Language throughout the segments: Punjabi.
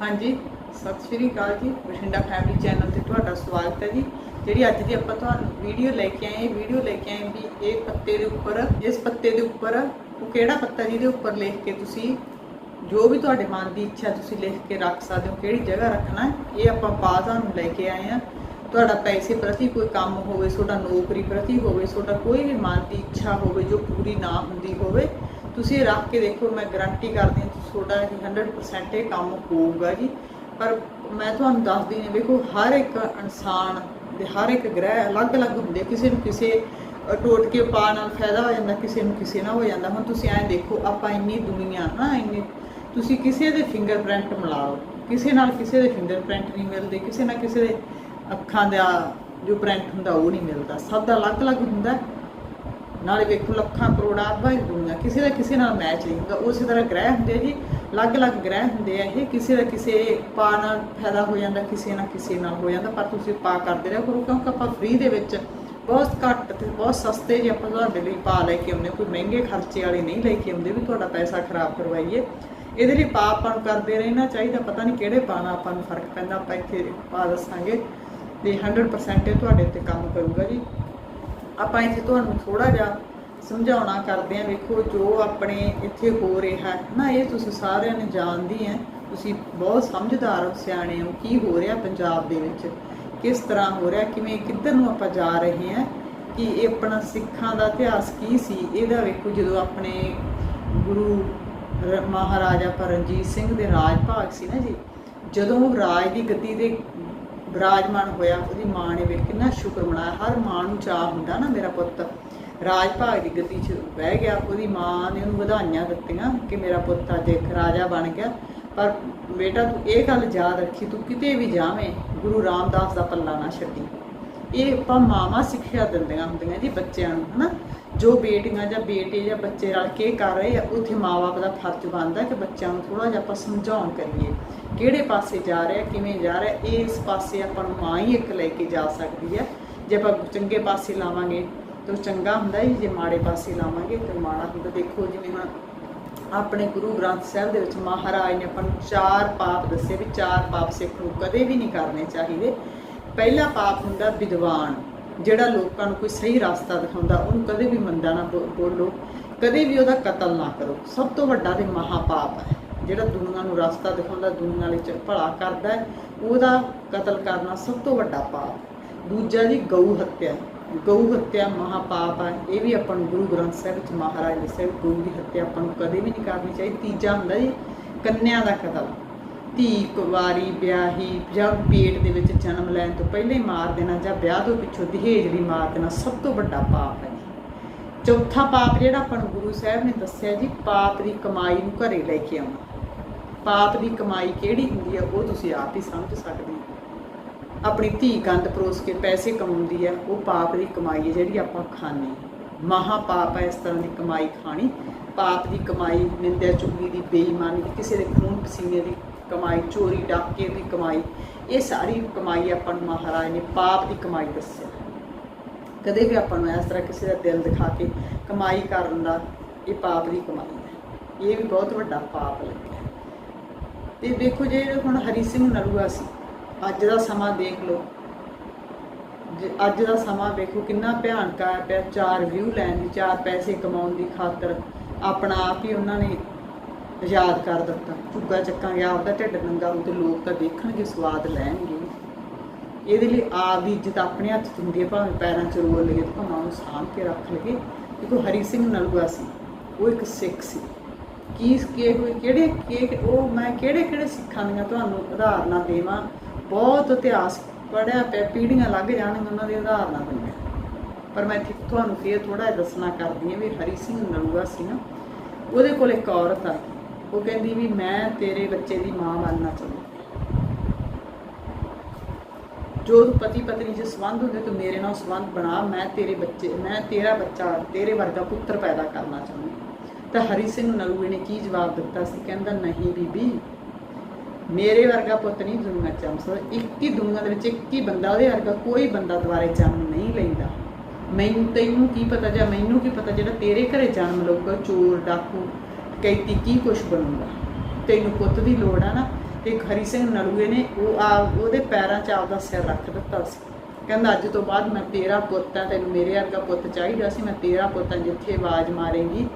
ਹਾਂਜੀ, ਸਤਿ ਸ਼੍ਰੀ ਅਕਾਲ ਜੀ, ਬਠਿੰਡਾ ਫੈਮਿਲੀ ਚੈਨਲ ਤੇ ਤੁਹਾਡਾ ਸਵਾਗਤ ਹੈ ਜੀ। ਜਿਹੜੀ ਅੱਜ ਦੀ ਆਪਾਂ ਤੁਹਾਨੂੰ ਵੀਡੀਓ ਲੈ ਕੇ ਆਏ ਵੀਡੀਓ ਲੈ ਕੇ ਆਏ ਵੀ ਇਹ ਪੱਤੇ ਦੇ ਉੱਪਰ, ਇਸ ਪੱਤੇ ਦੇ ਉੱਪਰ, ਉਹ ਕਿਹੜਾ ਪੱਤਾ ਜਿਹਦੇ ਉੱਪਰ ਲਿਖ ਕੇ ਤੁਸੀਂ ਜੋ ਵੀ ਤੁਹਾਡੇ ਮਨ ਦੀ ਇੱਛਾ ਤੁਸੀਂ ਲਿਖ ਕੇ ਰੱਖ ਸਕਦੇ ਹੋ, ਕਿਹੜੀ ਜਗ੍ਹਾ ਰੱਖਣਾ ਇਹ ਆਪਾਂ ਬਾਜ਼ਾਂ ਨੂੰ ਲੈ ਕੇ ਆਏ ਆ ਤੁਹਾਡਾ ਪੈਸੇ ਪ੍ਰਤੀ ਕੋਈ ਕੰਮ ਹੋਵੇ, ਤੁਹਾਡਾ ਨੌਕਰੀ ਪ੍ਰਤੀ ਹੋਵੇ, ਤੁਹਾਡਾ ਕੋਈ ਵੀ ਮਨ ਦੀ ਇੱਛਾ ਹੋਵੇ, ਜੋ ਪੂਰੀ ਨਾ ਹੁੰਦੀ ਹੋਵੇ, ਤੁਸੀਂ ਇਹ ਰੱਖ ਕੇ ਦੇਖੋ, ਮੈਂ ਗਾਰੰਟੀ ਕਰਦੀ ਹਾਂ ਤੁਹਾਡਾ ਇਹ 100% ਇਹ ਕੰਮ ਹੋਊਗਾ ਜੀ। ਪਰ ਮੈਂ ਤੁਹਾਨੂੰ ਦੱਸਦੀ ਹਾਂ, ਵੇਖੋ, ਹਰ ਇੱਕ ਇਨਸਾਨ ਦੇ ਹਰ ਇੱਕ ਗ੍ਰਹਿ ਅਲੱਗ-ਅਲੱਗ ਹੁੰਦੇ। ਕਿਸੇ ਨੂੰ ਕਿਸੇ ਟੋਟਕੇ ਪਾ ਨਾਲ ਫਾਇਦਾ ਹੋ ਜਾਂਦਾ, ਕਿਸੇ ਨੂੰ ਕਿਸੇ ਨਾਲ ਹੋ ਜਾਂਦਾ। ਹੁਣ ਤੁਸੀਂ ਐਂ ਦੇਖੋ, ਆਪਾਂ ਇੰਨੀ ਦੁਨੀਆ ਨਾ, ਇੰਨੀ, ਤੁਸੀਂ ਕਿਸੇ ਦੇ ਫਿੰਗਰਪ੍ਰਿੰਟ ਮਿਲਾਓ। ਕਿਸੇ ਨਾਲ ਕਿਸੇ ਦੇ ਫਿੰਗਰਪ੍ਰਿੰਟ ਨਹੀਂ ਮਿਲਦੇ, ਕਿਸੇ ਨਾਲ ਕਿਸੇ ਦੇ ਅੱਖਾਂ ਦਾ ਜੋ ਪ੍ਰਿੰਟ ਹੁੰਦਾ, ਉਹ ਨਹੀਂ ਮਿਲਦਾ। ਸਭ ਦਾ ਅਲੱਗ-ਅਲੱਗ ਹੁੰਦਾ। ਨਾਲੇ ਵੇਖੋ, ਲੱਖਾਂ ਕਰੋੜਾਂ ਅਰਬਾਂ ਦੀ ਦੁਨੀਆ। ਕਿਸੇ ਦਾ ਕਿਸੇ ਨਾਲ ਮੈਚ ਨਹੀਂ ਹੁੰਦਾ। ਉਸੇ ਤਰ੍ਹਾਂ ਗ੍ਰਹਿ ਹੁੰਦੇ ਆ ਜੀ। ਅਲੱਗ-ਅਲੱਗ ਗ੍ਰਹਿ ਹੁੰਦੇ ਆ ਇਹ, ਕਿਸੇ ਦਾ ਕਿਸੇ ਪਾ ਨਾਲ ਫਾਇਦਾ ਹੋ ਜਾਂਦਾ, ਕਿਸੇ ਨਾਲ ਕਿਸੇ ਨਾਲ ਹੋ ਜਾਂਦਾ, ਪਰ ਤੁਸੀਂ ਪਾ ਕਰਦੇ ਰਹੋ ਕਰੋ ਕਿਉਂਕਿ ਆਪਾਂ ਫ੍ਰੀ ਦੇ ਵਿੱਚ ਬਹੁਤ ਘੱਟ ਤੇ ਬਹੁਤ ਸਸਤੇ ਜੇ ਆਪਾਂ ਤੁਹਾਡੇ ਲਈ ਪਾ ਲੈ ਕੇ ਆਉਂਦੇ ਕੋਈ ਮਹਿੰਗੇ ਖਰਚੇ ਵਾਲੇ ਨਹੀਂ ਲੈ ਕੇ ਆਉਂਦੇ ਵੀ ਤੁਹਾਡਾ ਪੈਸਾ ਖਰਾਬ ਕਰਵਾਈਏ। ਇਹਦੇ ਲਈ ਪਾ ਆਪਾਂ ਨੂੰ ਕਰਦੇ ਰਹਿਣਾ ਚਾਹੀਦਾ, ਪਤਾ ਨਹੀਂ ਕਿਹੜੇ ਪਾਣਾ ਆਪਾਂ ਨੂੰ ਫ਼ਰਕ ਪੈਂਦਾ, ਆਪਾਂ ਇੱਥੇ ਪਾ ਦੱਸਾਂਗੇ ਤੇ 100% ਇਹ ਤੁਹਾਡੇ ਤੇ ਕੰਮ ਕਰੂਗਾ ਜੀ। ਆਪਾਂ ਇੱਥੇ ਤੁਹਾਨੂੰ ਥੋੜਾ ਜਿਹਾ ਸਮਝਾਉਣਾ ਕਰਦੇ ਆਂ, ਵੇਖੋ ਜੋ ਆਪਣੇ ਇੱਥੇ ਹੋ ਰਿਹਾ ਹੈ। ਨਾ, ਇਹ ਤੁਸੀਂ ਸਾਰਿਆਂ ਨੇ ਜਾਣਦੀ ਹੈ, ਤੁਸੀਂ ਬਹੁਤ ਸਮਝਦਾਰ ਹੋ, ਸਿਆਣੇ ਹੋ, ਕੀ ਹੋ ਰਿਹਾ ਪੰਜਾਬ ਦੇ ਵਿੱਚ, ਕਿਸ ਤਰ੍ਹਾਂ ਹੋ ਰਿਹਾ, ਕਿਵੇਂ, ਕਿੱਧਰ ਨੂੰ ਆਪਾਂ ਜਾ ਰਹੇ ਹਾਂ, ਕਿ ਇਹ ਆਪਣਾ ਸਿੱਖਾਂ ਦਾ ਇਤਿਹਾਸ ਕੀ ਸੀ, ਇਹਦਾ ਵੇਖੋ ਜਦੋਂ ਆਪਣੇ ਗੁਰੂ ਮਹਾਰਾਜਾ ਪਰਮਜੀਤ ਸਿੰਘ ਦੇ ਰਾਜ ਭਾਗ ਸੀ ਨਾ ਜੀ, ਜਦੋਂ ਉਹ ਰਾਜ ਦੀ ਗੱਦੀ ਦੇ ਵਿਰਾਜਮਾਨ ਹੋਇਆ, ਉਹਦੀ ਮਾਂ ਨੇ ਵੇਖ ਕਿੰਨਾ ਸ਼ੁਕਰ ਮਨਾਇਆ, ਹਰ ਮਾਂ ਨੂੰ ਚਾਹ ਹੁੰਦਾ ਨਾ ਮੇਰਾ ਪੁੱਤ ਰਾਜ ਭਾਗ ਦੀ ਗਤੀ 'ਚ ਬਹਿ ਗਿਆ, ਉਹਦੀ ਮਾਂ ਨੇ ਉਹਨੂੰ ਵਧਾਈਆਂ ਦਿੱਤੀਆਂ ਕਿ ਮੇਰਾ ਪੁੱਤ ਅੱਜ ਇੱਕ ਰਾਜਾ ਬਣ ਗਿਆ। ਪਰ ਬੇਟਾ, ਤੂੰ ਇਹ ਗੱਲ ਯਾਦ ਰੱਖੀ, ਤੂੰ ਕਿਤੇ ਵੀ ਜਾਵੇਂ, ਗੁਰੂ ਰਾਮਦਾਸ ਦਾ ਪੱਲਾ ਨਾ ਛੱਡੀ। ਇਹ ਆਪਾਂ ਮਾਵਾਂ ਸਿੱਖਿਆ ਦਿੰਦੀਆਂ ਹੁੰਦੀਆਂ ਜੀ ਬੱਚਿਆਂ ਨੂੰ, ਹਨਾ? ਜੋ ਬੇਟੀਆਂ ਜਾਂ ਬੇਟੇ ਜਾਂ ਬੱਚੇ ਰਲ ਕੇ ਕਰ ਰਹੇ ਆ, ਉੱਥੇ ਮਾਪੇ ਦਾ ਫਰਜ਼ ਬਣਦਾ ਕਿ ਬੱਚਿਆਂ ਨੂੰ ਥੋੜਾ ਜਿਹਾ ਆਪਾਂ ਸਮਝਾਉਣ ਕਰੀਏ। ਕਿਹੜੇ ਪਾਸੇ ਜਾ ਰਿਹਾ, ਕਿਵੇਂ ਜਾ ਰਿਹਾ, ਇਸ ਪਾਸੇ ਆਪਾਂ ਨੂੰ ਮਾਂ ਹੀ ਇੱਕ ਲੈ ਕੇ ਜਾ ਸਕਦੀ ਹੈ ਜੇ ਆਪਾਂ ਚੰਗੇ ਪਾਸੇ ਲਾਵਾਂਗੇ ਤਾਂ ਚੰਗਾ ਹੁੰਦਾ ਹੀ ਜੇ ਮਾੜੇ ਪਾਸੇ ਲਾਵਾਂਗੇ ਤਾਂ ਮਾੜਾ ਹੁੰਦਾ। ਦੇਖੋ ਜਿਵੇਂ ਹੁਣ ਆਪਣੇ ਗੁਰੂ ਗ੍ਰੰਥ ਸਾਹਿਬ ਦੇ ਵਿੱਚ ਮਹਾਰਾਜ ਨੇ ਆਪਾਂ ਨੂੰ ਚਾਰ ਪਾਪ ਦੱਸੇ ਵੀ ਚਾਰ ਪਾਪ ਸਿੱਖ ਨੂੰ ਕਦੇ ਵੀ ਨਹੀਂ ਕਰਨੇ ਚਾਹੀਦੇ। ਪਹਿਲਾ ਪਾਪ ਹੁੰਦਾ ਵਿਦਵਾਨ, ਜਿਹੜਾ ਲੋਕਾਂ ਨੂੰ ਕੋਈ ਸਹੀ ਰਸਤਾ ਦਿਖਾਉਂਦਾ, ਉਹਨੂੰ ਕਦੇ ਵੀ ਮੰਦਾ ਨਾ ਬੋ- ਬੋਲੋ। ਕਦੇ ਵੀ ਉਹਦਾ ਕਤਲ ਨਾ ਕਰੋ। ਸਭ ਤੋਂ ਵੱਡਾ ਤੇ ਮਹਾਪਾਪ ਹੈ, ਜਿਹੜਾ ਦੁਨੀਆ ਨੂੰ ਰਸਤਾ ਦਿਖਾਉਂਦਾ, ਦੁਨੀਆ ਵਿੱਚ ਭਲਾ ਕਰਦਾ ਉਹਦਾ ਕਤਲ ਕਰਨਾ ਸਭ ਤੋਂ ਵੱਡਾ ਪਾਪ। ਦੂਜਾ ਜੀ ਗਊ ਹੱਤਿਆ। ਗਊ ਹੱਤਿਆ ਮਹਾਪਾਪ ਹੈ ਇਹ ਵੀ ਆਪਾਂ ਨੂੰ ਗੁਰੂ ਗ੍ਰੰਥ ਸਾਹਿਬ ਵਿੱਚ ਮਹਾਰਾਜ ਨੇ ਸਾਹਿਬ ਗਊ ਦੀ ਹੱਤਿਆ ਆਪਾਂ ਨੂੰ ਕਦੇ ਵੀ ਨਹੀਂ ਕਰਨੀ ਚਾਹੀਦੀ। ਤੀਜਾ ਹੁੰਦਾ ਜੀ, ਕੰਨਿਆ ਦਾ ਕਤਲ। ਧੀ ਕੁਵਾਰੀ, ਵਿਆਹੀ, ਜਾਂ ਪੇਟ ਦੇ ਵਿੱਚ ਜਨਮ ਲੈਣ ਤੋਂ ਪਹਿਲਾਂ ਹੀ ਮਾਰ ਦੇਣਾ ਜਾਂ ਵਿਆਹ ਤੋਂ ਪਿੱਛੋਂ ਦਹੇਜ ਵੀ ਮਾਰ ਦੇਣਾ, ਸਭ ਤੋਂ ਵੱਡਾ ਪਾਪ ਹੈ ਚੌਥਾ ਪਾਪ ਜਿਹੜਾ ਆਪਾਂ ਨੂੰ ਗੁਰੂ ਸਾਹਿਬ ਨੇ ਦੱਸਿਆ ਜੀ, ਪਾਪ ਦੀ ਕਮਾਈ ਨੂੰ ਘਰੇ ਲੈ ਕੇ ਆਉਣਾ। ਪਾਪ ਦੀ ਕਮਾਈ ਕਿਹੜੀ ਹੁੰਦੀ ਹੈ ਉਹ ਤੁਸੀਂ ਆਪ ਹੀ ਸਮਝ ਸਕਦੇ ਹੋ। ਆਪਣੀ ਧੀ ਗੰਦ ਪਰੋਸ ਕੇ ਪੈਸੇ ਕਮਾਉਂਦੀ ਹੈ ਉਹ ਪਾਪ ਦੀ ਕਮਾਈ ਹੈ ਜਿਹੜੀ ਆਪਾਂ ਖਾਂਦੇ ਹਾਂ। ਮਹਾ ਪਾਪ ਹੈ ਇਸ ਤਰ੍ਹਾਂ ਦੀ ਕਮਾਈ ਖਾਣੀ। ਪਾਪ ਦੀ ਕਮਾਈ ਨਿੰਦਿਆ ਚੁਗਲੀ ਦੀ, ਬੇਈਮਾਨੀ ਦੀ, ਕਿਸੇ ਦੇ ਖੂਨ ਪਸੀਨੇ ਦੀ ਕਮਾਈ, ਚੋਰੀ, ਡਾਕੇ ਦੀ ਕਮਾਈ, ਇਹ ਸਾਰੀ ਕਮਾਈ ਆਪਾਂ ਨੂੰ ਮਹਾਰਾਜ ਨੇ ਪਾਪ ਦੀ ਕਮਾਈ ਦੱਸਿਆ। ਕਦੇ ਵੀ ਆਪਾਂ ਨੂੰ ਇਸ ਤਰ੍ਹਾਂ ਕਿਸੇ ਦਾ ਦਿਲ ਦਿਖਾ ਕੇ ਕਮਾਈ ਕਰਨ ਦਾ ਇਹ ਪਾਪ ਦੀ ਕਮਾਈ ਹੈ। ਇਹ ਵੀ ਬਹੁਤ ਵੱਡਾ ਪਾਪ ਲੱਗਿਆ। ਤੇ ਦੇਖੋ ਜੇ ਹੁਣ ਹਰੀ ਸਿੰਘ ਨਲੂਆ ਸੀ ਅੱਜ ਦਾ ਸਮਾਂ ਦੇਖ ਲਓ। ਅੱਜ ਦਾ ਸਮਾਂ ਵੇਖੋ, ਕਿੰਨਾ ਭਿਆਨਕ ਆ ਪਿਆ। ਚਾਰ ਵਿਊ ਲੈਣ ਦੀ, ਚਾਰ ਪੈਸੇ ਕਮਾਉਣ ਦੀ ਖਾਤਰ ਆਪਣਾ ਆਪ ਹੀ ਉਹਨਾਂ ਨੇ ਆਜ਼ਾਦ ਕਰ ਦਿੱਤਾ। ਝੁੱਗਾ ਚੱਕਾਂਗੇ, ਆਪਦਾ ਢਿੱਡ ਨੰਗਾ ਹੋ ਤੇ ਲੋਕ ਤਾਂ ਦੇਖਣਗੇ, ਸਵਾਦ ਲੈਣਗੇ। ਇਹਦੇ ਲਈ ਆਪ ਦੀ ਇੱਜ਼ਤ ਆਪਣੇ ਹੱਥ 'ਚ ਹੁੰਦੀ ਹੈ, ਭਾਵੇਂ ਪੈਰਾਂ 'ਚ ਰੋਲ ਲਈਏ ਤੇ ਭਾਵੇਂ ਉਹਨੂੰ ਸਾਂਭ ਕੇ ਰੱਖ ਲਈਏ। ਦੇਖੋ, ਹਰੀ ਸਿੰਘ ਨਲੂਆ ਸੀ। ਉਹ ਇੱਕ ਸਿੱਖ ਸੀ। ਕੀ ਕੀ ਹੋਏ ਕਿਹੜੇ ਕਿ ਉਹ ਮੈਂ ਕਿਹੜੇ ਕਿਹੜੇ ਸਿੱਖਾਂ ਦੀਆਂ ਤੁਹਾਨੂੰ ਉਦਾਹਰਨਾਂ ਦੇਵਾਂ? ਬਹੁਤ ਇਤਿਹਾਸ ਪੜਿਆ ਪਿਆ, ਪੀੜ੍ਹੀਆਂ ਲੱਗ ਜਾਣਗੀਆਂ, ਉਹਨਾਂ ਦੀ ਉਦਾਹਰਨਾਂ ਦਿੰਦੇ ਪਰ ਮੈਂ ਤੁਹਾਨੂੰ ਫੇਰ ਥੋੜਾ ਦੱਸਣਾ ਕਰਦੀ ਹਾਂ ਵੀ ਹਰੀ ਸਿੰਘ ਨਲੂਆ ਸੀ ਨਾ, ਉਹਦੇ ਕੋਲ ਇੱਕ ਔਰਤ ਆ। ਉਹ ਕਹਿੰਦੀ ਵੀ ਮੈਂ ਤੇਰੇ ਬੱਚੇ ਦੀ ਮਾਂ ਬਣਨਾ ਚਾਹੁੰਦੀ ਜੋ ਪਤੀ ਪਤਨੀ ਦੇ ਸੰਬੰਧ ਹੁੰਦੇ, ਤੂੰ ਮੇਰੇ ਨਾਲ ਸੰਬੰਧ ਬਣਾ, ਮੈਂ ਤੇਰੇ ਬੱਚੇ, ਮੈਂ ਤੇਰਾ ਬੱਚਾ, ਤੇਰੇ ਵਰਗਾ ਪੁੱਤਰ ਪੈਦਾ ਕਰਨਾ ਚਾਹੁੰਦੀ ਤਾਂ ਹਰੀ ਸਿੰਘ ਨਲੂਏ ਨੇ ਕੀ ਜਵਾਬ ਦਿੱਤਾ ਸੀ? ਕਹਿੰਦਾ, ਨਹੀਂ ਬੀਬੀ ਮੇਰੇ ਵਰਗਾ ਪੁੱਤ ਨਹੀਂ ਦੁਨੀਆ ਜੰਮ ਸਕਦਾ। ਇੱਕ ਹੀ ਦੁਨੀਆ ਦੇ ਵਿੱਚ ਇੱਕ ਹੀ ਬੰਦਾ, ਉਹਦੇ ਵਰਗਾ ਕੋਈ ਬੰਦਾ ਦੁਬਾਰੇ ਜਨਮ ਨਹੀਂ ਲੈਂਦਾ। ਮੈਨੂੰ ਤੈਨੂੰ ਕੀ ਪਤਾ ਜਾਂ ਮੈਨੂੰ ਕੀ ਪਤਾ ਜਿਹੜਾ ਤੇਰੇ ਘਰੇ ਜਨਮ ਲਊਗਾ, ਚੋਰ, ਡਾਕੂ ਕੈਤੀ ਕੀ ਕੁਛ ਬਣੂਗਾ। ਤੈਨੂੰ ਪੁੱਤ ਦੀ ਲੋੜ ਆ ਨਾ ਤੇ ਇੱਕ ਹਰੀ ਸਿੰਘ ਨਲੂਏ ਨੇ ਉਹ ਆ, ਉਹਦੇ ਪੈਰਾਂ 'ਚ ਆਪਦਾ ਸਿਰ ਰੱਖ ਦਿੱਤਾ ਸੀ। ਕਹਿੰਦਾ, ਅੱਜ ਤੋਂ ਬਾਅਦ ਮੈਂ ਤੇਰਾ ਪੁੱਤ ਆ, ਤੈਨੂੰ ਮੇਰੇ ਵਰਗਾ ਪੁੱਤ ਚਾਹੀਦਾ ਸੀ, ਮੈਂ ਤੇਰਾ ਪੁੱਤ ਆ, ਜਿੱਥੇ ਆਵਾਜ਼ ਮਾਰੇਗੀ,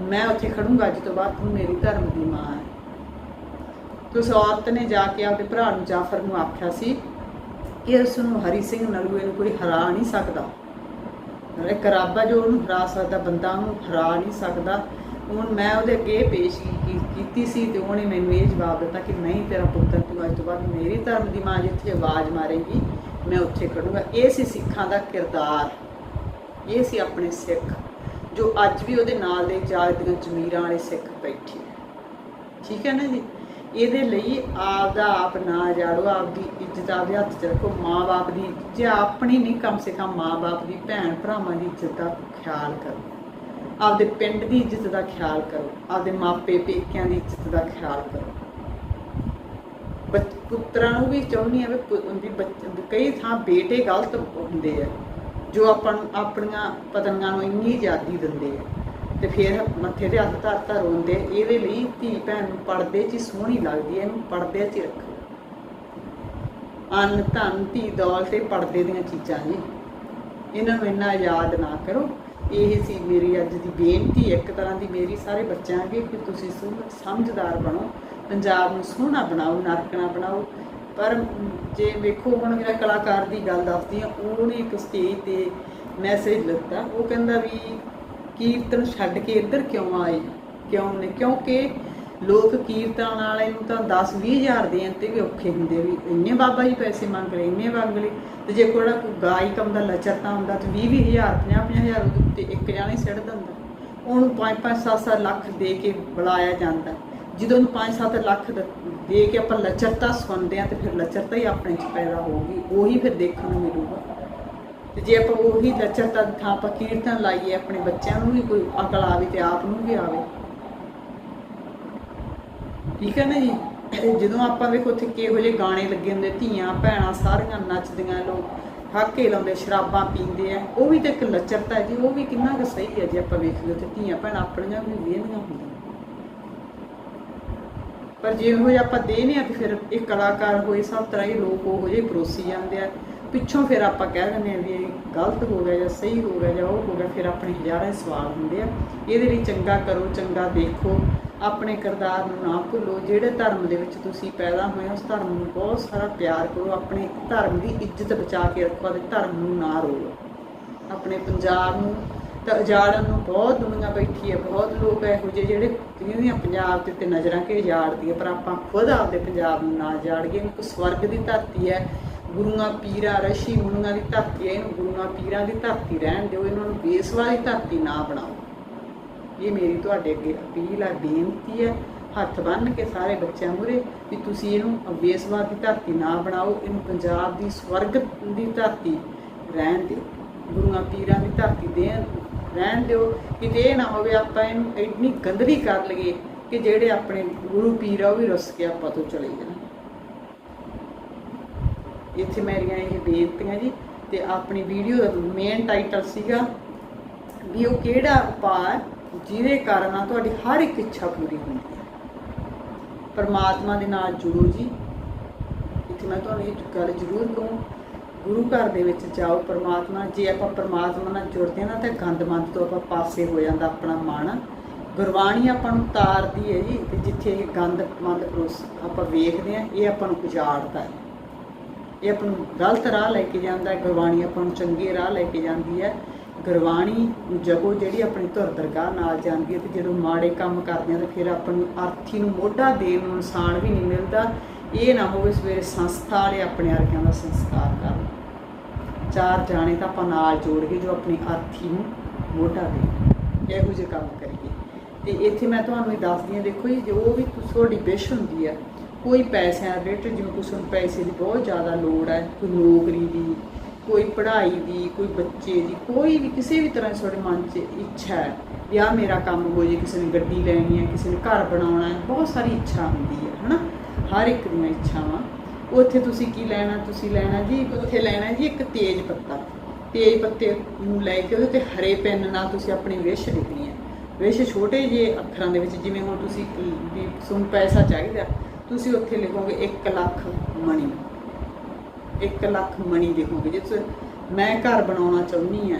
ਮੈਂ ਉੱਥੇ ਖੜੂੰਗਾ, ਅੱਜ ਤੋਂ ਬਾਅਦ ਤੂੰ ਮੇਰੀ ਧਰਮ ਦੀ ਮਾਂ ਹੈ ਤੇ ਉਸ ਔਰਤ ਨੇ ਜਾ ਕੇ ਆਪਣੇ ਭਰਾ ਨੂੰ ਜਾਫਰ ਨੂੰ ਆਖਿਆ ਸੀ ਕਿ ਉਸ ਨੂੰ ਹਰੀ ਸਿੰਘ ਨਲੂਏ ਨੂੰ ਕੋਈ ਹਰਾ ਨਹੀਂ ਸਕਦਾ। ਇੱਕ ਰੱਬ ਜੋ ਉਹਨੂੰ ਹਰਾ ਸਕਦਾ, ਬੰਦਾ ਉਹਨੂੰ ਹਰਾ ਨਹੀਂ ਸਕਦਾ। ਹੁਣ ਮੈਂ ਉਹਦੇ ਅੱਗੇ ਇਹ ਪੇਸ਼ ਕੀਤੀ ਸੀ ਤੇ ਉਹਨੇ ਮੈਨੂੰ ਇਹ ਜਵਾਬ ਦਿੱਤਾ ਕਿ ਨਹੀਂ, ਤੇਰਾ ਪੁੱਤਰ ਤੂੰ ਅੱਜ ਤੋਂ ਬਾਅਦ ਮੇਰੀ ਧਰਮ ਦੀ ਮਾਂ ਜਿੱਥੇ ਆਵਾਜ਼ ਮਾਰੇਗੀ, ਮੈਂ ਉੱਥੇ ਖੜੂੰਗਾ। ਇਹ ਸੀ ਸਿੱਖਾਂ ਦਾ ਕਿਰਦਾਰ। ਇਹ ਸੀ ਆਪਣੇ ਸਿੱਖ, ਜੋ ਅੱਜ ਵੀ ਉਹਦੇ ਨਾਲ ਦੇ ਜਾਗਦੀਆਂ ਜ਼ਮੀਰਾਂ ਵਾਲੇ ਸਿੱਖ ਬੈਠੇ। ਠੀਕ ਹੈ ਨਾ ਜੀ? ਇਹਦੇ ਲਈ ਆਪਦਾ ਆਪ ਨਾ ਜਾੜੋ, ਆਪਦੀ ਇੱਜ਼ਤ ਆਪਦੇ ਹੱਥ 'ਚ ਰੱਖੋ। ਮਾਂ-ਬਾਪ ਦੀ ਜੇ ਆਪਣੀ ਨਹੀਂ, ਕਮ ਸੇ ਕਮ ਮਾਂ-ਬਾਪ ਦੀ, ਭੈਣ ਭਰਾਵਾਂ ਦੀ ਇੱਜ਼ਤ ਦਾ ਖਿਆਲ ਕਰੋ। ਆਪਦੇ ਪਿੰਡ ਦੀ ਇੱਜ਼ਤ ਦਾ ਖਿਆਲ ਕਰੋ। ਆਪਦੇ ਮਾਪੇ, ਪੇਕਿਆਂ ਦੀ ਇੱਜ਼ਤ ਦਾ ਖਿਆਲ ਕਰੋ। ਬੱਚ- ਪੁੱਤਰਾਂ ਨੂੰ ਵੀ ਚਾਹੁੰਦੀ ਆ ਵੀ ਪੁ- ਕਈ ਥਾਂ ਬੇਟੇ ਗਲਤ ਹੁੰਦੇ ਆ, ਜੋ ਆਪਾਂ ਆਪਣੀਆਂ ਪਤਨੀਆਂ ਨੂੰ ਇੰਨੀ ਆਜ਼ਾਦੀ ਦਿੰਦੇ ਆ। ਤੇ ਫਿਰ ਮੱਥੇ ਤੇ ਹੱਥ ਧਰ ਧਰ ਰੋਂਦੇ, ਇਹਦੇ ਲਈ ਧੀ ਭੈਣ ਨੂੰ ਪਰਦੇ 'ਚ ਹੀ ਸੋਹਣੀ ਲੱਗਦੀ ਹੈ, ਇਹਨੂੰ ਪਰਦੇ 'ਚ ਰੱਖੋ। ਅੰਨ, ਧਨ, ਧੀ, ਦੌਲਤ ਤੇ ਪਰਦੇ ਦੀਆਂ ਚੀਜ਼ਾਂ ਜੀ ਇਹਨਾਂ ਨੂੰ ਇੰਨਾ ਯਾਦ ਨਾ ਕਰੋ। ਇਹ ਸੀ ਮੇਰੀ ਅੱਜ ਦੀ ਬੇਨਤੀ, ਇੱਕ ਤਰ੍ਹਾਂ ਦੀ ਮੇਰੀ ਸਾਰੇ ਬੱਚਿਆਂ ਅੱਗੇ ਕਿ ਤੁਸੀਂ ਸੁਣ- ਸਮਝਦਾਰ ਬਣੋ। ਪੰਜਾਬ ਨੂੰ ਸੋਹਣਾ ਬਣਾਓ ਨਰਕਣਾ ਬਣਾਓ। ਪਰ ਜੇ ਵੇਖੋ, ਹੁਣ ਮੇਰਾ ਕਲਾਕਾਰ ਦੀ ਗੱਲ ਦੱਸਦੀ ਆ ਉਹਨੇ ਇੱਕ ਸਟੇਜ ਤੇ ਮੈਸੇਜ ਦਿੱਤਾ ਉਹ ਕਹਿੰਦਾ ਵੀ ਕੀਰਤਨ ਛੱਡ ਕੇ ਇੱਧਰ ਕਿਉਂ ਆਏ? ਕਿਉਂ ਨੇ? ਕਿਉਂਕਿ ਲੋਕ ਕੀਰਤਨ ਵਾਲੇ ਨੂੰ ਤਾਂ 10 20 ਹਜ਼ਾਰ ਦੇਣ ਤੇ ਵੀ ਔਖੇ ਹੁੰਦੇ ਵੀ ਇੰਨੇ ਬਾਬਾ ਜੀ ਪੈਸੇ ਮੰਗ ਲਏ, ਇੰਨੇ ਮੰਗ ਲਏ। ਤੇ ਜੇ ਕੋੜਾ ਕੋਈ ਗਾਇਕ ਆਉਂਦਾ ਲਚਰਤਾ ਹੁੰਦਾ ਤੇ 20 20 ਹਜ਼ਾਰ 50 50 ਹਜ਼ਾਰ ਉਹਦੇ ਉੱਤੇ ਇੱਕ ਜਾਣੇ ਸਿੱਟ ਦਿੰਦਾ। ਉਹਨੂੰ 5 5 7 7 ਲੱਖ ਦੇ ਕੇ ਬੁਲਾਇਆ ਜਾਂਦਾ। ਜਦੋਂ ਉਹਨੂੰ 5 7 ਲੱਖ ਦੇ ਕੇ ਆਪਾਂ ਲਚਰਤਾ ਸੁਣਦੇ ਆ ਤੇ ਫਿਰ ਲਚਰਤਾ ਹੀ ਆਪਣੇ ਚ ਪੈਦਾ ਹੋਊਗੀ। ਉਹੀ ਫਿਰ ਦੇਖਣ ਨੂੰ ਮਿਲੂਗਾ। ਤੇ ਜੇ ਆਪਾਂ ਉਹੀ ਲਚਰਤਾ ਦੀ ਥਾਂ ਆਪਾਂ ਕੀਰਤਨ ਲਾਈਏ ਆਪਣੇ ਬੱਚਿਆਂ ਨੂੰ ਵੀ, ਕੋਈ ਅਕਲ ਆਵੇ ਤੇ ਆਪ ਨੂੰ ਵੀ ਆਵੇ। ਠੀਕ ਹੈ ਨਾ ਜੀ? ਤੇ ਜਦੋਂ ਆਪਾਂ ਵੇਖੋ ਉੱਥੇ ਕਿਹੋ ਜਿਹੇ ਗਾਣੇ ਲੱਗੇ ਹੁੰਦੇ, ਧੀਆਂ ਭੈਣਾਂ ਸਾਰੀਆਂ ਨੱਚਦੀਆਂ, ਲੋਕ ਹਾਕੇ ਲਾਉਂਦੇ, ਸ਼ਰਾਬਾਂ ਪੀਂਦੇ ਆ। ਉਹ ਵੀ ਤਾਂ ਇੱਕ ਲੱਚਰਤਾ ਹੈ ਜੀ, ਉਹ ਵੀ ਕਿੰਨਾ ਕੁ ਸਹੀ ਹੈ ਜੇ ਆਪਾਂ ਵੇਖ ਵੇਖੀਏ ਤੇ ਧੀਆਂ ਭੈਣਾਂ ਆਪਣੀਆਂ ਵੀ ਵੇਹਨੀਆਂ ਹੁੰਦੀਆਂ। ਪਰ ਜੇ ਉਹ ਆਪਾਂ ਦੇਨੇ ਆ ਤੇ ਫਿਰ ਇਹ ਕਲਾਕਾਰ ਹੋਏ, ਸਭ ਤਰ੍ਹਾਂ ਹੀ ਲੋਕ ਉਹ ਜਿਹੇ ਪਰੋਸੀ ਜਾਂਦੇ ਆ। ਪਿੱਛੋਂ ਫਿਰ ਆਪਾਂ ਕਹਿ ਦਿੰਦੇ ਆ ਵੀ ਇਹ ਗਲਤ ਹੋ ਗਿਆ ਜਾਂ ਸਹੀ ਹੋ ਗਿਆ ਜਾਂ ਉਹ ਹੋ ਗਿਆ, ਫਿਰ ਆਪਣੇ ਹਜ਼ਾਰਾਂ ਹੀ ਸਵਾਲ ਹੁੰਦੇ ਆ। ਇਹਦੇ ਲਈ ਚੰਗਾ ਕਰੋ, ਚੰਗਾ ਦੇਖੋ, ਆਪਣੇ ਕਿਰਦਾਰ ਨੂੰ ਨਾ ਭੁੱਲੋ। ਜਿਹੜੇ ਧਰਮ ਦੇ ਵਿੱਚ ਤੁਸੀਂ ਪੈਦਾ ਹੋਏ ਹੋ, ਉਸ ਧਰਮ ਨੂੰ ਬਹੁਤ ਸਾਰਾ ਪਿਆਰ ਕਰੋ। ਆਪਣੇ ਧਰਮ ਦੀ ਇੱਜ਼ਤ ਬਚਾ ਕੇ ਰੱਖੋ ਅਤੇ ਧਰਮ ਨੂੰ ਨਾ ਰੋਲੋ। ਆਪਣੇ ਪੰਜਾਬ ਨੂੰ, ਤਾਂ ਉਜਾੜਨ ਨੂੰ ਬਹੁਤ ਦੁਨੀਆ ਬੈਠੀ ਹੈ। ਬਹੁਤ ਲੋਕ ਇਹੋ ਜਿਹੇ ਜਿਹੜੇ ਜਿਹੜੀਆਂ ਪੰਜਾਬ ਦੇ ਉੱਤੇ ਨਜ਼ਰਾਂ ਕੇ ਉਜਾੜਦੀ ਹੈ ਪਰ ਆਪਾਂ ਖੁਦ ਆਪਦੇ ਪੰਜਾਬ ਨੂੰ ਨਾ ਉਜਾੜੀਏ। ਇਹਨੂੰ ਇੱਕ ਸਵਰਗ ਦੀ ਧਰਤੀ ਹੈ। ਗੁਰੂਆਂ ਪੀਰਾਂ ਰਸ਼ੀ ਮੁਨੀਆਂ ਦੀ ਧਰਤੀ ਹੈ, ਇਹਨੂੰ ਗੁਰੂਆਂ ਪੀਰਾਂ ਦੀ ਧਰਤੀ ਰਹਿਣ ਦਿਓ, ਇਹਨਾਂ ਨੂੰ ਬੇਸਵਾ ਦੀ ਧਰਤੀ ਨਾ ਬਣਾਓ। ਇਹ ਮੇਰੀ ਤੁਹਾਡੇ ਅੱਗੇ ਅਪੀਲ ਆ, ਬੇਨਤੀ ਹੈ, ਹੱਥ ਬੰਨ੍ਹ ਕੇ ਸਾਰੇ ਬੱਚਿਆਂ ਮੂਹਰੇ ਵੀ ਤੁਸੀਂ ਇਹਨੂੰ ਬੇਸਵਾ ਦੀ ਧਰਤੀ ਨਾ ਬਣਾਓ, ਇਹਨੂੰ ਪੰਜਾਬ ਦੀ ਸਵਰਗ ਦੀ ਧਰਤੀ ਰਹਿਣ ਦਿਓ, ਗੁਰੂਆਂ ਪੀਰਾਂ ਦੀ ਧਰਤੀ ਦੇਣ, ਰਹਿਣ ਦਿਓ। ਕਿਤੇ ਇਹ ਨਾ ਹੋਵੇ ਆਪਾਂ ਇਹਨੂੰ ਇੰਨੀ ਗੰਦਲੀ ਕਰ ਲਈਏ ਕਿ ਜਿਹੜੇ ਆਪਣੇ ਗੁਰੂ ਪੀਰ ਆ, ਉਹ ਵੀ ਰਸ ਕੇ ਆਪਾਂ ਤੋਂ ਚਲੇ ਜਾਣ। ਇੱਥੇ ਮੇਰੀਆਂ ਇਹ ਬੇਨਤੀਆਂ ਜੀ, ਤੇ ਆਪਣੀ ਵੀਡੀਓ ਦਾ ਮੇਨ ਟਾਈਟਲ ਸੀਗਾ ਵੀ ਉਹ ਕਿਹੜਾ ਉਪਾਅ ਜਿਹਦੇ ਕਾਰਨ ਆ ਤੁਹਾਡੀ ਹਰ ਇੱਕ ਇੱਛਾ ਪੂਰੀ ਹੁੰਦੀ ਹੈ। ਪਰਮਾਤਮਾ ਦੇ ਨਾਲ ਜੁੜੋ ਜੀ। ਇੱਥੇ ਮੈਂ ਤੁਹਾਨੂੰ ਇਹ ਗੱਲ ਜ਼ਰੂਰ ਕਹੂੰ, ਗੁਰੂ ਘਰ ਦੇ ਵਿੱਚ ਜਾਓ ਪਰਮਾਤਮਾ, ਜੇ ਆਪਾਂ ਪਰਮਾਤਮਾ ਨਾਲ ਜੁੜਦੇ ਹਾਂ ਨਾ, ਤਾਂ ਗੰਦਮੰਦ ਤੋਂ ਆਪਾਂ ਪਾਸੇ ਹੋ ਜਾਂਦਾ ਆਪਣਾ ਮਨ। ਗੁਰਬਾਣੀ ਆਪਾਂ ਨੂੰ ਤਾਰਦੀ ਹੈ ਜੀ, ਤੇ ਜਿੱਥੇ ਇਹ ਗੰਦਮੰਦ ਪਰੋਸ ਆਪਾਂ ਵੇਖਦੇ ਹਾਂ, ਇਹ ਆਪਾਂ ਨੂੰ ਉਜਾੜਦਾ ਹੈ। ਇਹ ਆਪਾਂ ਨੂੰ ਗਲਤ ਰਾਹ ਲੈ ਕੇ ਜਾਂਦਾ ਹੈ, ਗੁਰਬਾਣੀ ਆਪਾਂ ਨੂੰ ਚੰਗੇ ਰਾਹ ਲੈ ਕੇ ਜਾਂਦੀ ਹੈ। ਗੁਰਬਾਣੀ ਨੂੰ ਜਗੋ ਜਿਹੜੀ ਆਪਣੀ ਧੁਰ ਦਰਗਾਹ ਨਾਲ ਜਾਂਦੀ ਹੈ ਤੇ ਜਦੋਂ ਮਾੜੇ ਕੰਮ ਕਰਦੇ ਆ ਤਾਂ ਫਿਰ ਆਪਾਂ ਨੂੰ ਅਰਥੀ ਨੂੰ ਮੋਢਾ ਦੇਣ ਨੂੰ ਇਨਸਾਨ ਵੀ ਨਹੀਂ ਮਿਲਦਾ। ਇਹ ਨਾ ਹੋਵੇ ਸਵੇਰੇ ਸੰਸਥਾ ਵਾਲੇ ਆਪਣੇ ਵਰਗਿਆਂ ਦਾ ਸੰਸਕਾਰ ਕਰਨ। ਚਾਰ ਜਾਣੇ ਤਾਂ ਆਪਾਂ ਨਾਲ ਜੋੜ ਕੇ ਜੋ ਆਪਣੀ ਅਰਥੀ ਨੂੰ ਮੋਢਾ ਦੇ ਇਹੋ ਜਿਹੇ ਕੰਮ ਕਰੀਏ। ਤੇ ਇੱਥੇ ਮੈਂ ਤੁਹਾਨੂੰ ਇਹ ਦੱਸਦੀ ਹਾਂ, ਦੇਖੋ ਜੀ, ਜੋ ਵੀ ਤੁਹਾਡੀ ਵਿਸ਼ ਹੁੰਦੀ ਹੈ ਕੋਈ ਪੈਸਿਆਂ ਰਿਲੇਟਡ ਜਿਵੇਂ ਕਿਸੇ ਨੂੰ ਪੈਸੇ ਦੀ ਬਹੁਤ ਜ਼ਿਆਦਾ ਲੋੜ ਹੈ, ਕੋਈ ਨੌਕਰੀ ਦੀ, ਕੋਈ ਪੜ੍ਹਾਈ ਦੀ, ਕੋਈ ਬੱਚੇ ਦੀ, ਕੋਈ ਵੀ ਕਿਸੇ ਵੀ ਤਰ੍ਹਾਂ ਤੁਹਾਡੇ ਮਨ 'ਚ ਇੱਛਾ ਹੈ ਜਾਂ ਮੇਰਾ ਕੰਮ ਹੋ ਜੇ ਕਿਸੇ ਨੇ ਗੱਡੀ ਲੈਣੀ ਹੈ, ਕਿਸੇ ਨੇ ਘਰ ਬਣਾਉਣਾ ਹੈ, ਬਹੁਤ ਸਾਰੀ ਇੱਛਾ ਹੁੰਦੀ ਹੈ, ਹਨਾ? ਹਰ ਇੱਕ ਦੀਆਂ ਇੱਛਾਵਾਂ। ਉੱਥੇ ਤੁਸੀਂ ਕੀ ਲੈਣਾ, ਤੁਸੀਂ ਲੈਣਾ ਜੀ? ਉੱਥੇ ਲੈਣਾ ਜੀ ਇੱਕ ਤੇਜ ਪੱਤਾ। ਤੇਜ ਪੱਤੇ ਨੂੰ ਲੈ ਕੇ ਉਹਦੇ ਤੇ ਹਰੇ ਪੈਨ ਨਾਲ ਤੁਸੀਂ ਆਪਣੀ ਵਿਸ਼ ਲਿਖਣੀ ਹੈ। ਵਿਸ਼ ਛੋਟੇ ਜਿਹੇ ਅੱਖਰਾਂ ਦੇ ਵਿੱਚ, ਜਿਵੇਂ ਹੁਣ ਤੁਸੀਂ ਵੀ ਤੁਹਾਨੂੰ ਪੈਸਾ ਚਾਹੀਦਾ। ਤੁਸੀਂ ਉੱਥੇ ਲਿਖੋਗੇ 1 ਲੱਖ ਮਣੀ। 1 ਲੱਖ ਮਣੀ ਲਿਖੋਗੇ। ਜੇ ਮੈਂ ਘਰ ਬਣਾਉਣਾ ਚਾਹੁੰਦੀ ਆ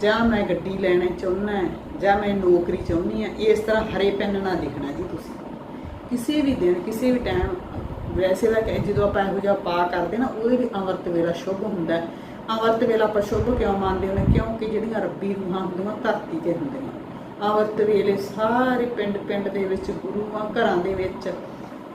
ਜਾਂ ਮੈਂ ਗੱਡੀ ਲੈਣਾ ਚਾਹੁੰਦਾ ਜਾਂ ਮੈਂ ਨੌਕਰੀ ਚਾਹੁੰਦੀ ਆ ਇਸ ਤਰ੍ਹਾਂ ਹਰੇ ਪੈਨ ਨਾਲ ਲਿਖਣਾ ਜੀ ਤੁਸੀਂ। ਕਿਸੇ ਵੀ ਦਿਨ, ਕਿਸੇ ਵੀ ਟਾਈਮ ਵੈਸੇ ਤਾਂ ਜਦੋਂ ਆਪਾਂ ਇਹੋ ਜਿਹਾ ਪਾ ਕਰਦੇ ਨਾ, ਉਹਦੇ ਵੀ ਅੰਮ੍ਰਿਤ ਵੇਲਾ ਸ਼ੁਭ ਹੁੰਦਾ ਹੈ। ਅੰਮ੍ਰਿਤ ਵੇਲਾ ਆਪਾਂ ਸ਼ੁਭ ਕਿਉਂ ਮੰਨਦੇ ਹਾਂ? ਕਿਉਂਕਿ ਜਿਹੜੀਆਂ ਰੱਬੀ ਰੂਹਾਂ ਹੁੰਦੀਆਂ ਧਰਤੀ ਤੇ ਹੁੰਦੀਆਂ। ਅੰਮ੍ਰਿਤ ਵੇਲੇ ਸਾਰੇ ਪਿੰਡ ਪਿੰਡ ਦੇ ਵਿੱਚ, ਗੁਰੂਆਂ ਘਰਾਂ ਦੇ ਵਿੱਚ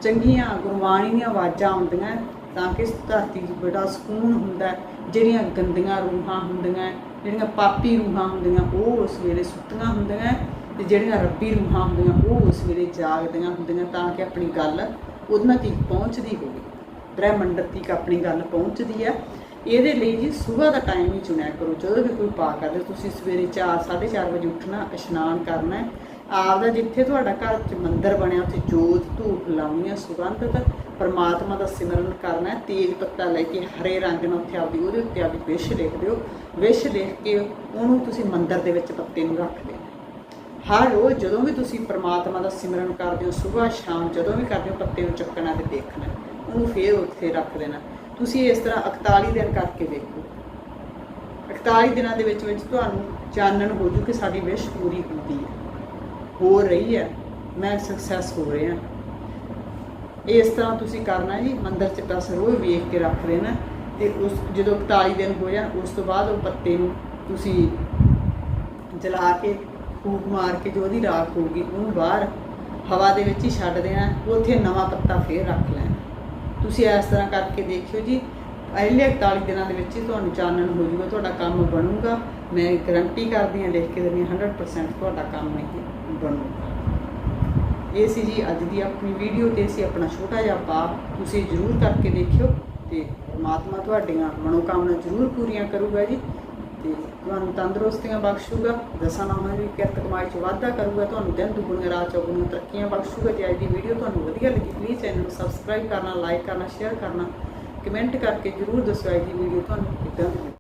ਚੰਗੀਆਂ ਗੁਰਬਾਣੀ ਦੀਆਂ ਆਵਾਜ਼ਾਂ ਆਉਂਦੀਆਂ ਤਾਂ ਕਿ ਧਰਤੀ 'ਚ ਬੜਾ ਸਕੂਨ ਹੁੰਦਾ ਜਿਹੜੀਆਂ ਗੰਦੀਆਂ ਰੂਹਾਂ ਹੁੰਦੀਆਂ ਜਿਹੜੀਆਂ ਪਾਪੀ ਰੂਹਾਂ ਹੁੰਦੀਆਂ, ਉਹ ਉਸ ਵੇਲੇ ਸੁੱਤੀਆਂ ਹੁੰਦੀਆਂ ਤੇ ਜਿਹੜੀਆਂ ਰੱਬੀ ਰੂਹਾਂ ਹੁੰਦੀਆਂ, ਉਹ ਉਸ ਵੇਲੇ ਜਾਗਦੀਆਂ ਹੁੰਦੀਆਂ ਤਾਂ ਕਿ ਆਪਣੀ ਗੱਲ ਉਹਨਾਂ ਤੱਕ ਪਹੁੰਚਦੀ ਹੋਵੇ। ਬ੍ਰਹਮੰਡ ਤੱਕ ਆਪਣੀ ਗੱਲ ਪਹੁੰਚਦੀ ਹੈ। ਇਹਦੇ ਲਈ ਜੀ ਸਵੇਰ ਦਾ ਟਾਈਮ ਹੀ ਚੁਣਿਆ ਕਰੋ। ਜਦੋਂ ਵੀ ਕੋਈ ਪਾ ਕਰਦੇ ਤੁਸੀਂ ਸਵੇਰੇ 4 4:30 ਵਜੇ ਉੱਠਣਾ, ਇਸ਼ਨਾਨ ਕਰਨਾ ਆਪਦਾ ਜਿੱਥੇ ਤੁਹਾਡਾ ਘਰ ਚ ਮੰਦਰ ਬਣਿਆ, ਉੱਥੇ ਜੋਤ ਧੂਪ ਲਾਉਣੀ ਹੈ ਸੁਗੰਧਿਤ, ਪਰਮਾਤਮਾ ਦਾ ਸਿਮਰਨ ਕਰਨਾ ਹੈ, ਤੇਜ ਪੱਤਾ ਲੈ ਕੇ ਹਰੇ ਰੰਗ ਨਾਲ ਉੱਥੇ ਆਪਦੀ ਉਹਦੇ ਉੱਤੇ ਆਪਦੀ ਵਿਸ਼ ਲਿਖ ਦਿਓ। ਵਿਸ਼ ਲਿਖ ਕੇ ਉਹਨੂੰ ਤੁਸੀਂ ਮੰਦਰ ਦੇ ਵਿੱਚ ਪੱਤੇ ਨੂੰ ਰੱਖ ਦੇਣਾ ਹਰ ਰੋਜ਼ ਜਦੋਂ ਵੀ ਤੁਸੀਂ ਪਰਮਾਤਮਾ ਦਾ ਸਿਮਰਨ ਕਰਦੇ ਹੋ ਸਵੇਰ ਸ਼ਾਮ ਜਦੋਂ ਵੀ ਕਰਦੇ ਹੋ, ਪੱਤੇ ਨੂੰ ਚੱਕਣਾ ਤੇ ਦੇਖਣਾ, ਉਹਨੂੰ ਫੇਰ ਉੱਥੇ ਰੱਖ ਦੇਣਾ। ਤੁਸੀਂ ਇਸ ਤਰ੍ਹਾਂ 41 ਦਿਨ ਕਰਕੇ ਦੇਖੋ 41 ਦਿਨਾਂ ਦੇ ਵਿੱਚ ਵਿੱਚ ਤੁਹਾਨੂੰ ਚਾਨਣ ਹੋ ਜੂ ਕਿ ਸਾਡੀ ਵਿਸ਼ ਪੂਰੀ ਹੁੰਦੀ ਹੈ। ਹੋ ਰਹੀ ਹੈ, ਮੈਂ ਸਕਸੈਸ ਹੋ ਰਿਹਾ ਇਸ ਤਰ੍ਹਾਂ ਤੁਸੀਂ ਕਰਨਾ ਜੀ, ਮੰਦਰ ਚ ਬਸ ਰੋਜ਼ ਵੇਖ ਕੇ ਰੱਖ ਦੇਣਾ ਤੇ ਉਸ ਜਦੋਂ 41 ਦਿਨ ਹੋ ਜਾਣ, ਉਸ ਤੋਂ ਬਾਅਦ ਉਹ ਪੱਤੇ ਨੂੰ ਤੁਸੀਂ ਜਲਾ ਕੇ, ਫੂਕ ਮਾਰ ਕੇ ਜੋ ਉਹਦੀ ਰਾਖ ਹੋਊਗੀ, ਉਹਨੂੰ ਬਾਹਰ ਹਵਾ ਦੇ ਵਿੱਚ ਹੀ ਛੱਡ ਦੇਣਾ ਉੱਥੇ ਨਵਾਂ ਪੱਤਾ ਫੇਰ ਰੱਖ ਲੈਣਾ ਤੁਸੀਂ ਇਸ ਤਰ੍ਹਾਂ ਕਰਕੇ ਦੇਖਿਓ ਜੀ, ਪਹਿਲੇ 41 ਦਿਨਾਂ ਦੇ ਵਿੱਚ ਹੀ ਤੁਹਾਨੂੰ ਚਾਨਣ ਹੋ ਜਾਊਗਾ, ਤੁਹਾਡਾ ਕੰਮ ਬਣੂਗਾ। ਮੈਂ ਗਰੰਟੀ ਕਰਦੀ ਹਾਂ, ਲਿਖ ਕੇ ਦਿੰਦੀ ਹਾਂ 100% ਤੁਹਾਡਾ ਕੰਮ ਇਹ ਬਣੂਗਾ ਇਹ ਸੀ ਜੀ ਅੱਜ ਦੀ ਆਪਣੀ ਵੀਡੀਓ ਤੇ ਅਸੀਂ ਆਪਣਾ ਛੋਟਾ ਜਿਹਾ ਪਾਪ ਤੁਸੀਂ ਜਰੂਰ ਕਰਕੇ ਦੇਖਿਓ ਤੇ ਪਰਮਾਤਮਾ ਤੁਹਾਡੀਆਂ ਮਨੋਕਾਮਨਾ ਜਰੂਰ ਪੂਰੀਆਂ ਕਰੂਗਾ ਜੀ ਤੇ ਤੁਹਾਨੂੰ ਤੰਦਰੁਸਤੀਆਂ ਬਖਸ਼ੂਗਾ, ਦਸਾਂ ਨਾਮਾਂ ਦੀ ਕਿਰਤ ਕਮਾਈ ਚ ਵਾਧਾ ਕਰੂਗਾ, ਤੁਹਾਨੂੰ ਦਿਨ ਦੁਗਣੀਆਂ ਰਾਤ ਚੌਗੁਣੀਆਂ ਤਰੱਕੀਆਂ ਬਖਸ਼ੂਗਾ ਜੇ ਅੱਜ ਦੀ ਵੀਡੀਓ ਤੁਹਾਨੂੰ ਵਧੀਆ ਲੱਗੀ ਪਲੀਜ਼ ਚੈਨਲ ਨੂੰ ਸਬਸਕ੍ਰਾਈਬ ਕਰਨਾ ਲਾਈਕ ਕਰਨਾ ਸ਼ੇਅਰ ਕਰਨਾ ਕਮੈਂਟ ਕਰਕੇ ਜਰੂਰ ਦੱਸੋ ਅੱਜ ਦੀ ਵੀਡੀਓ ਤੁਹਾਨੂੰ ਕਿੱਦਾਂ